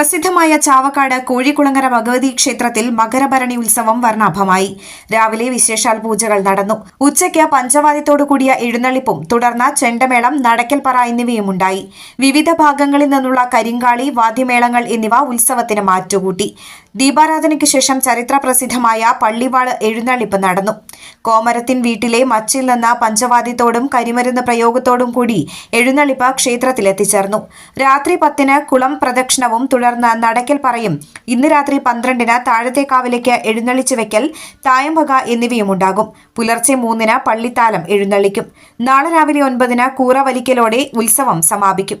പ്രസിദ്ധമായ ചാവക്കാട് കോഴിക്കുളങ്ങര ഭഗവതി ക്ഷേത്രത്തിൽ മകരഭരണി ഉത്സവം വർണാഭമായി. രാവിലെ വിശേഷാൽ പൂജകൾ നടന്നു. ഉച്ചയ്ക്ക് പഞ്ചവാദ്യത്തോടു കൂടിയ എഴുന്നള്ളിപ്പും തുടർന്ന് ചെണ്ടമേളം നടക്കൽപ്പറ എന്നിവയും ഉണ്ടായി വിവിധ ഭാഗങ്ങളിൽ നിന്നുള്ള കരിങ്കാളി വാദ്യമേളങ്ങൾ എന്നിവ ഉത്സവത്തിന് മാറ്റുകൂട്ടി. ദീപാരാധനയ്ക്ക് ശേഷം ചരിത്ര പ്രസിദ്ധമായ പള്ളിവാൾ എഴുന്നള്ളിപ്പ് നടന്നു. കോമരത്തിൻ വീട്ടിലെ മച്ചിൽ നിന്ന് പഞ്ചവാദ്യത്തോടും കരിമരുന്ന് പ്രയോഗത്തോടും കൂടി എഴുന്നള്ളിപ്പ് ക്ഷേത്രത്തിലെത്തിച്ചേർന്നു. രാത്രി പത്തിന് കുളം പ്രദക്ഷിണവും തുടർന്ന് നടക്കൽ പറയും ഇന്ന് രാത്രി പന്ത്രണ്ടിന് താഴത്തേക്കാവിലേക്ക് എഴുന്നള്ളിച്ചു വെക്കൽ തായമ്പക എന്നിവയും ഉണ്ടാകും പുലർച്ചെ മൂന്നിന് പള്ളിത്താലം എഴുന്നള്ളിക്കും. നാളെ രാവിലെ ഒൻപതിന് കൂറ വലിക്കലോടെ ഉത്സവം സമാപിക്കും.